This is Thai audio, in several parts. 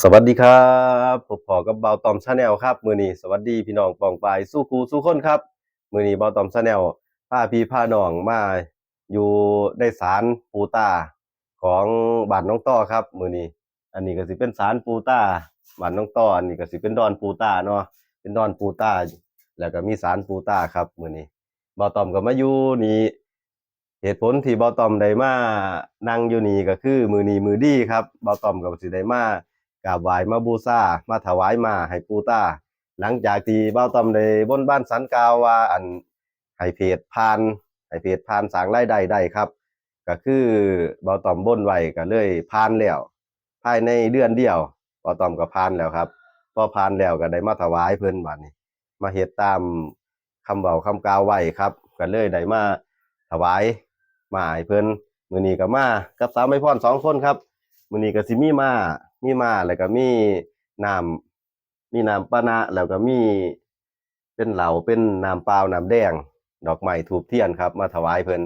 สวัสดีครับผมพอกับเบาตอมชาแนลครับ มือนี้สวัสดีพี่น้องปองปายสู้ครูสู้คนครับ มือนี้เบาตอมชาแนลพาพี่พาน้องมาอยู่ในศาลปูตาของบ้านน้องต้อครับ มือนี้ อันนี้ก็สิเป็นศาลปูตาบ้านน้องต้ออันนี้ก็สิเป็นดอนปูตาเนาะเป็นดอนปูตาแล้วก็มีศาลปูตาครับ มือนี้เบาตอมก็มาอยู่นี่เหตุผลที่เบาตอมได้มานั่งอยู่นี่ก็คือ มือนี้มือดีครับเบาตอมก็สิได้มา กราบไหว้มาบูชามาถวายมาให้ปูตาหลังจากที่เบ้าต้อมได้บนบ้านสันกาวว่าอันให้เพจผ่านให้เพจผ่านสางไรายได้ได้ครับ ก็คือเบ้าต้อมบนไว้ก็เลยผ่านแล้วภายในเดือนเดียวเบ้าต้อมก็ผ่านแล้วครับพอผ่านแล้วก็ได้มาถวายเพิ่นบัดนี้ มาเฮ็ดตามคำเว้าคำกล่าวไว้ครับก็เลยได้มาถวายมาให้เพิ่นมื้อนี้ก็มากับสาวไม่พรสองคนครับมื้อนี้ก็สิมีมา มีมาแล้วก็มีน้ำมีน้ำปานะแล้วก็มีเป็นเหลาเป็นน้ำเปล่าน้ำแดง ดอกไม้ถูกเทียนครับ มาถวายเพิ่น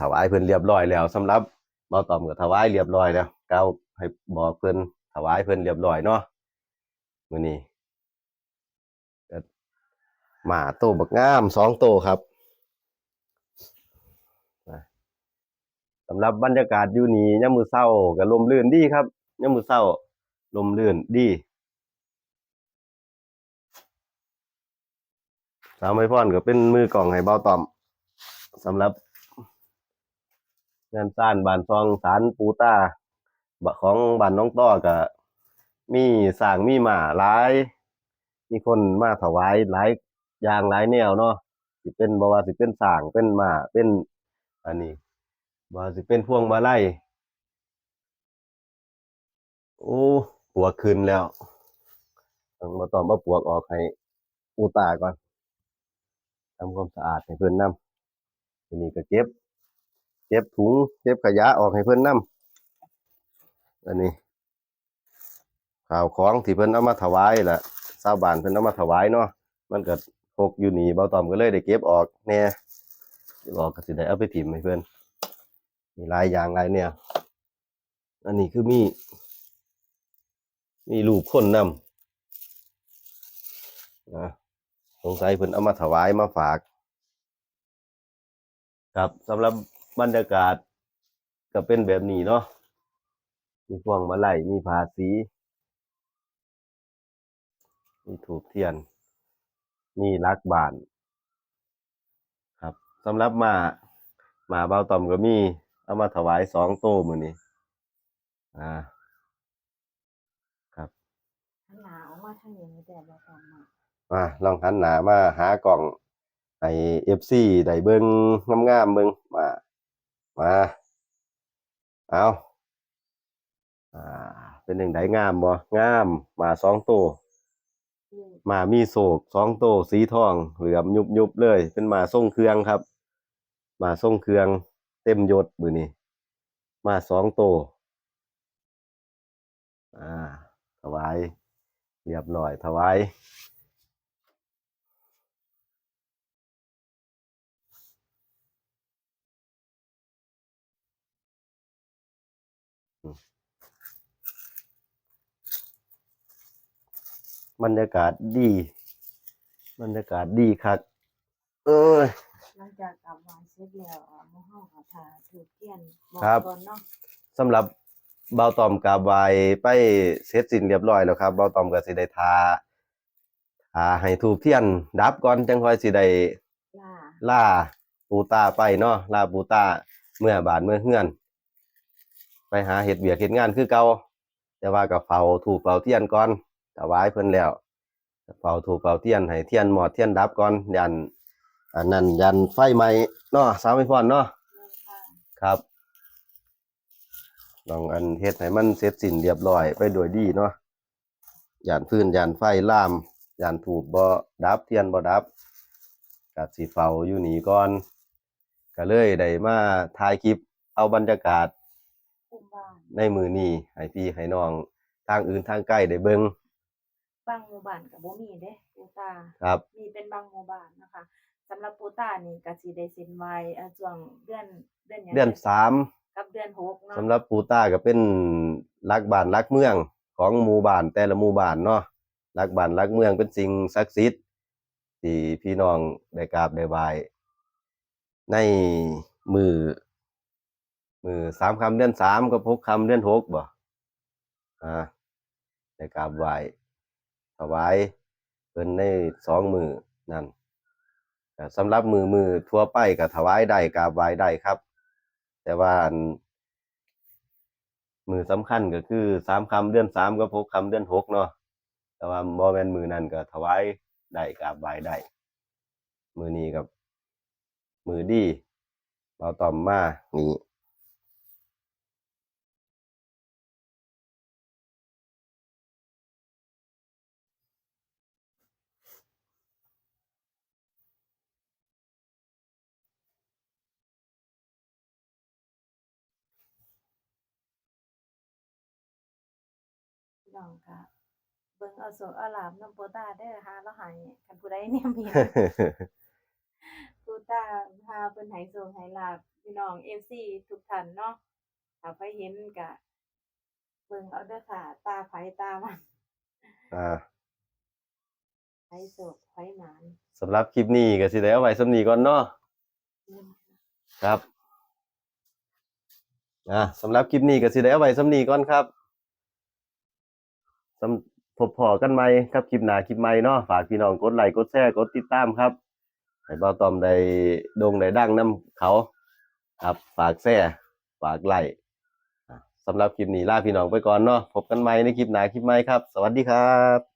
ถวายเพิ่นเรียบร้อยแล้วสำหรับเบาตอมก็ถวายเรียบร้อยแล้วก้าให้บอกเพิ่นถวายเพิ่นเรียบร้อยเนาะมื้อนี้ก็หมาโตบักงามสองโตครับ สำหรับบรรยากาศอยู่นี่ยามมื้อเช้าก็ลมรื่นดีครับยามมื้อเช้าลมรื่นดีสาวไม้พรก็เป็นมือกล่องให้เบาต่อมสำหรับงานสร้างบ้านซองสารปูตาบของบ้านน้องต้อก็มีสร้างมีหมาหลาย มีคนมาถวายหลายอย่างหลายแนวเนาะสิเป็นบ่ว่าสิเป็นสร้างเป็นหมาเป็นอันนี้ ว่าสิเป็นพวงมาลัยโอ้ปวกขึ้นแล้วต้องมาตอมมาปวกออกให้ปูตาก่อนทำความสะอาดให้เพิ่อนนำทีนี้ก็เก็บ เก็บถุงเก็บขยะออกให้เพิ่อนนำอันนี้ข่าวของที่เพิ่นเอามาถวายล่ะชาวบ้านเพิ่นเอามาถวายเนาะมันก็หกอยู่นี่เบาตอมก็เลยได้เก็บออกแน่เก็บออกก็สิได้เอาไปถิ่มให้เพิ่อน มีหลายอย่างหลายเนี่ย อันนี้คือมี มีรูปคนนำนะสงสัยเพิ่นเอามาถวายมาฝาก ครับสำหรับบรรยากาศก็เป็นแบบนี้เนาะมีพวงมาลัยมีภาษีมีถูกเทียน มีลักบาน ครับสำหรับหมาหมาเบาต่อมก็มี เอามาถวายสองโตมือนี้อ่าหันหนาออกมาทางนี้แต่บ่ฟังมามาลองหันหน้ามาหากล่องให้เอฟซีได้เบิ่งงามๆเบิ่งมามาเอาอ่า เป็นจังไดงามบ่งามมาสองโตวอืมหมามีโศกสองโตวสีทอง เหลือมยุบยุบๆเลย เป็นหมาทรงเครื่องครับหมาทรงเครื่อง เต็มยศมือนี้ มาสองโต อ่า ถวาย เรียบร้อยถวายบรรยากาศดี บรรยากาศดีครับเอ้ย หลังจากกลับวานเสร็จแล้วอ่าหมู่เฮาก็ทาถูกเทียนบอกครับ ก่อนเนาะสำหรับเบาตอมกาบายไปเสร็จสิ้นเรียบร้อยแล้วครับเบาตอมก็สิได้ทาทาให้ถูกเทียน ดับก่อนจังค่อยสิได้ล่าล่าปูตาไปเนาะล่าปูตาเมื่อบานเมื่อเฮือน ไปหาเฮ็ดเบียกเฮ็ดงานคือเก่าแต่ว่าก็เฝ้าถูกเฝ้าเทียนก่อนถวายเพิ่นแล้วเฝ้าถูกเฝ้าเทียนให้เทียนหมอดเทียนดับก่อนยัน อันนั้นยันไฟไหม้เนาะสาวไม่พรเนาะเรื่องค่ะครับลองอันเฮ็ดให้มันเสร็จสิ้นเรียบร้อยไปโดยดีเนาะยานพื้นยานไฟล่ามยานถูกบ่ดับเทียนบ่ดับก็สิเฝ้าอยู่นี่ก่อนก็เลยได้มาถ่ายคลิปเอาบรรยากาศคุมบ้านในมือนี้ให้พี่ให้น้องทางอื่นทางใกล้ได้เบิ่งบางหมู่บ้านก็บ่มีเด้ปูตาครับ มีเป็นบางหมู่บ้านนะคะ สำหรับปูตานี่ก็สิได้เซ็นไว้อ่าช่วงเดือนเดือนหยังเดือนสามกับเดือนหกเนาะสำหรับปูต้าก็เป็นรักบ้านรักเมืองของหมู่บ้านแต่ละหมู่บ้านเนาะรักบ้านรักเมืองเป็นสิ่งศักดิ์สิทธิ์ที่พี่น้องได้กราบได้ไหว้ในมือมือสามคำเดือนสามกับหกคำเดือนหกบ่อ่าได้กราบไหว้ถวายเพิ่นในสองมือนั่นแต่ สำหรับมือมือทั่วไปกับถวายได้กราบไหว้ได้ครับ แต่ว่ามือสำคัญก็คือสามคำเดือนสามกับหกคำเดือนหกเนาะแต่ว่าบอแมนมือนั้นก็ถวายได้กราบไหว้ได้มือนี้กับ มือดีเราต่อมมานี่ น้องค่ะเบิ่งเอาโสเอาหลามน้ำโปตาเด้อหาแล้วใหายคันผู้ใดเนี่ยมีปูตาพาเพิ่นให้โชคให้ลาบพี่น้อง FC ทุกท่านเนาะถ้าไปเห็นก็เบิ่งเอาเด้อค่ะ ตาไผตามันอ่าไผโศกไผหมานสำหรับคลิปนี้ก็สิได้เอาไว้สำนี้ก่อนเนาะครับอ่าสำหรับคลิปนี้ก็สิได้เอาไว้สำนี้ก่อนครับ สำพบพอกันใหม่ครับคลิปหน้าคลิปใหม่เนาะฝากพี่น้องกดไลค์กดแชร์กดติดตามครับให้บ่าตอมได้โด่งได้ดังนํเขา ครับฝากแชร์ฝากไลค์สำหรับคลิปนี้ลาพี่น้องไปก่อนเนาะพบกันใหม่ในคลิปหน้าคลิปใหม่ครับ สวัสดีครับ